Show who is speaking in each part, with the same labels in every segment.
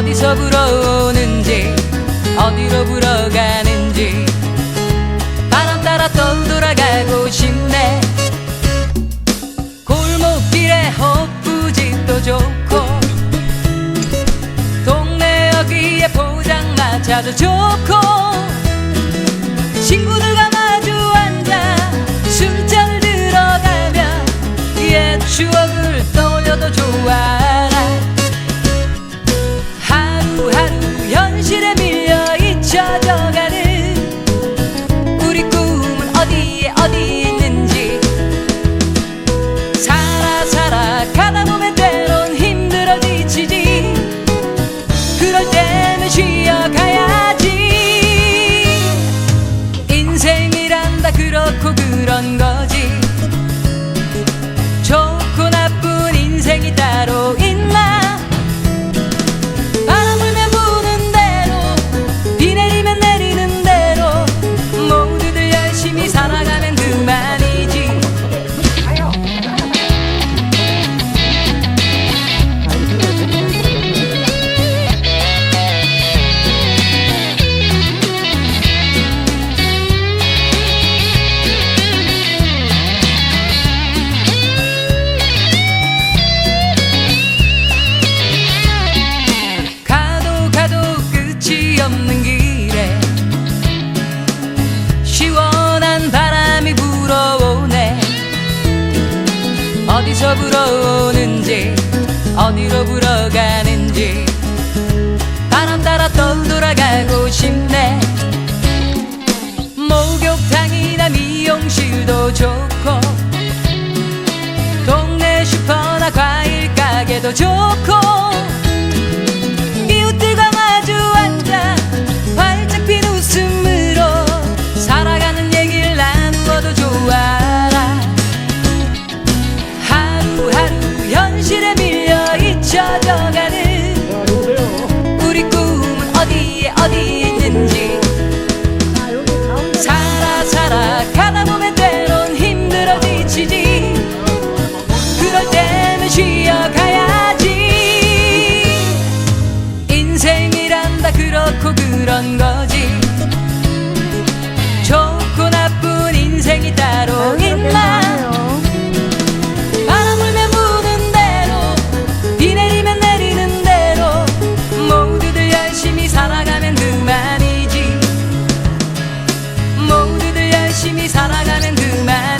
Speaker 1: 어디서 불어오는지 어디로 불어가는지. 바람 따라 또 돌아가고 싶네. 골목길에 호프집도 좋고 동네 여기에 포장마차도 좋고. 친구들과 마주 앉아 술잔을 들어가면 옛 추억을 떠올려도 좋아 좋고 동네 슈퍼나 과일 가게도 좋고 이웃들과 마주 앉아 활짝 핀 웃음으로 살아가는 얘기를 나누어도 좋아라. 하루하루 현실에 밀려 잊혀져가는 우리 꿈은 어디에 어디 있는지. 살아 살아 가다 열심히 살아가면 그만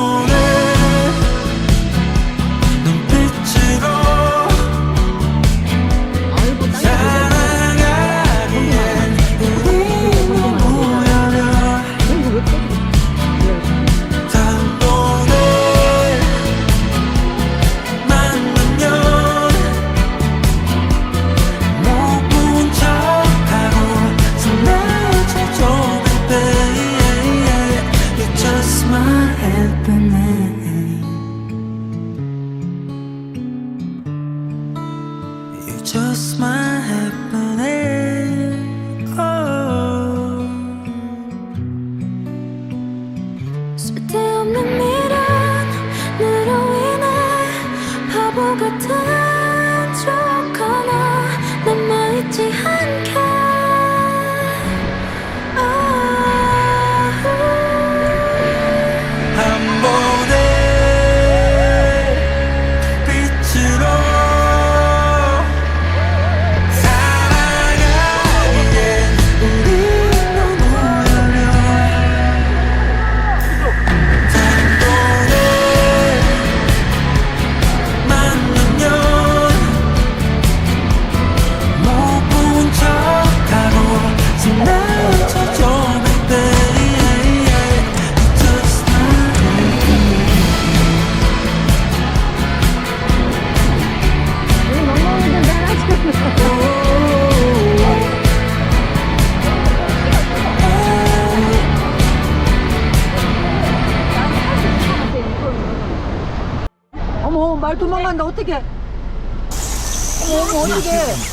Speaker 2: 어떻게? 어떻게?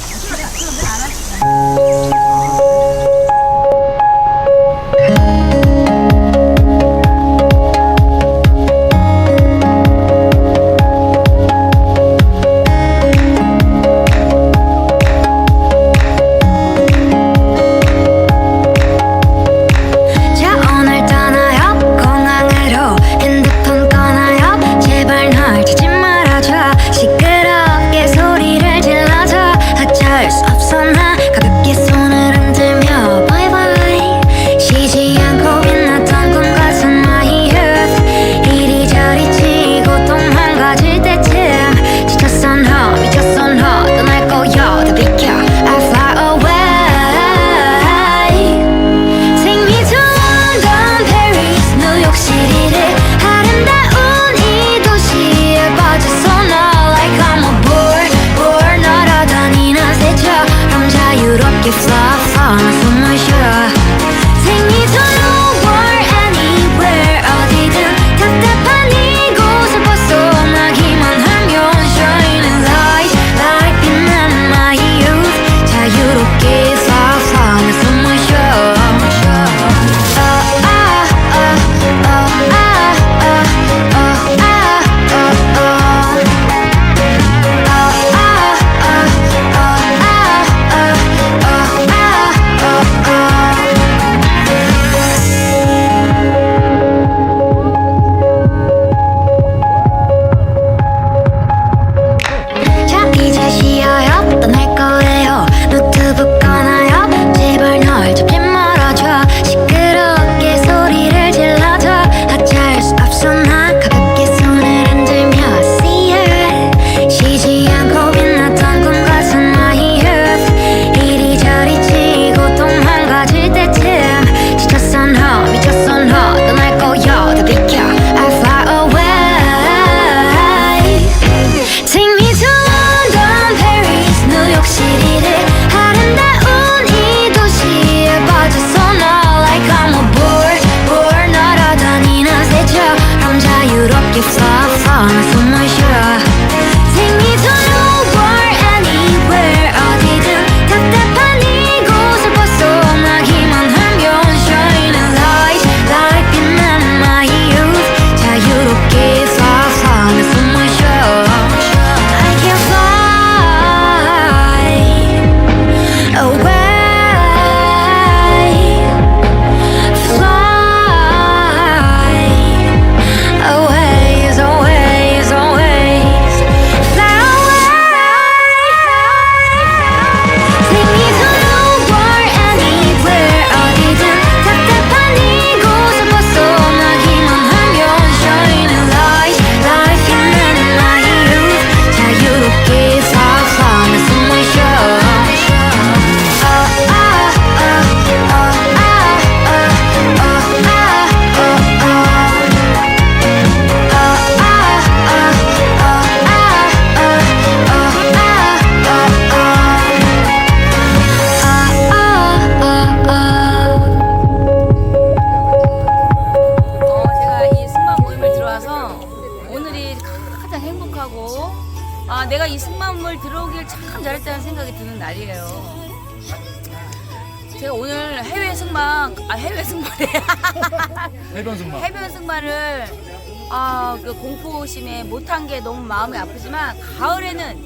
Speaker 3: 공포심에 못한 게 너무 마음이 아프지만 가을에는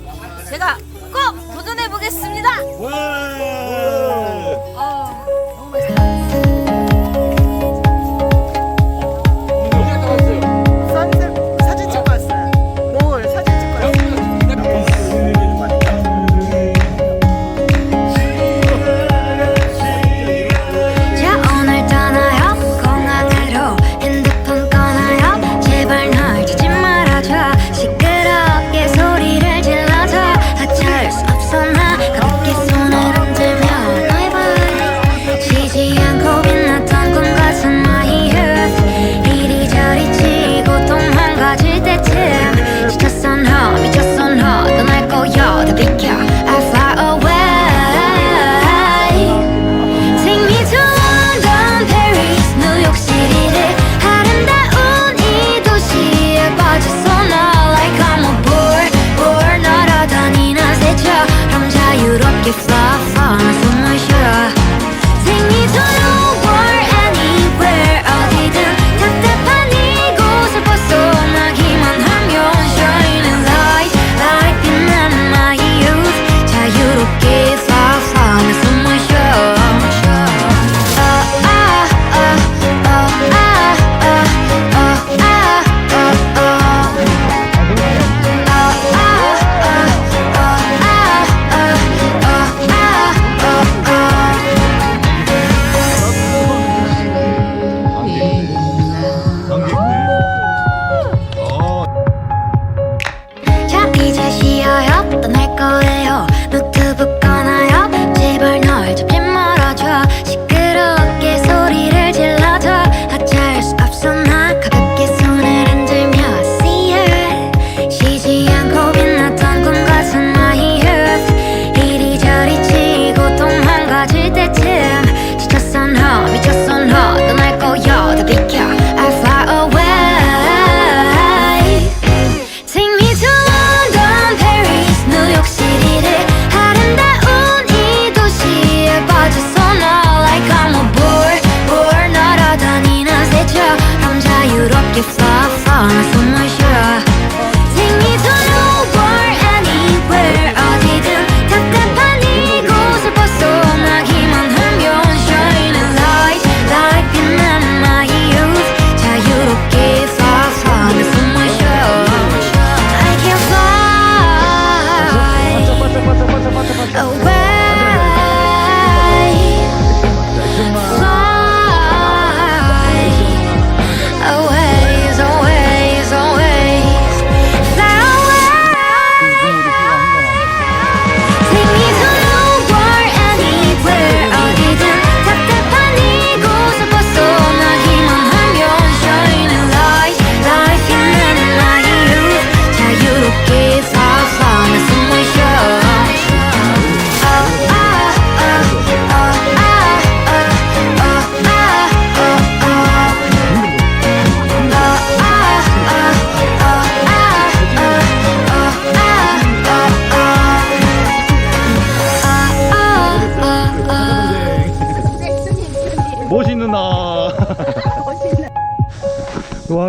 Speaker 3: 제가 꼭 도전해 보겠습니다.
Speaker 4: 와! 어,
Speaker 2: 나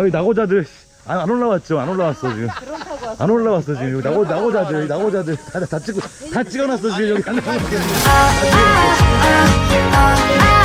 Speaker 2: 와, 이 나고자들 안, 안 올라왔죠? 안 올라왔어 지금. 안 올라왔어 지금. 여기 나고 나고자들, 여기 나고자들 다, 다 찍고 다 찍어놨어 지금 여기.
Speaker 5: ah, ah, ah, ah.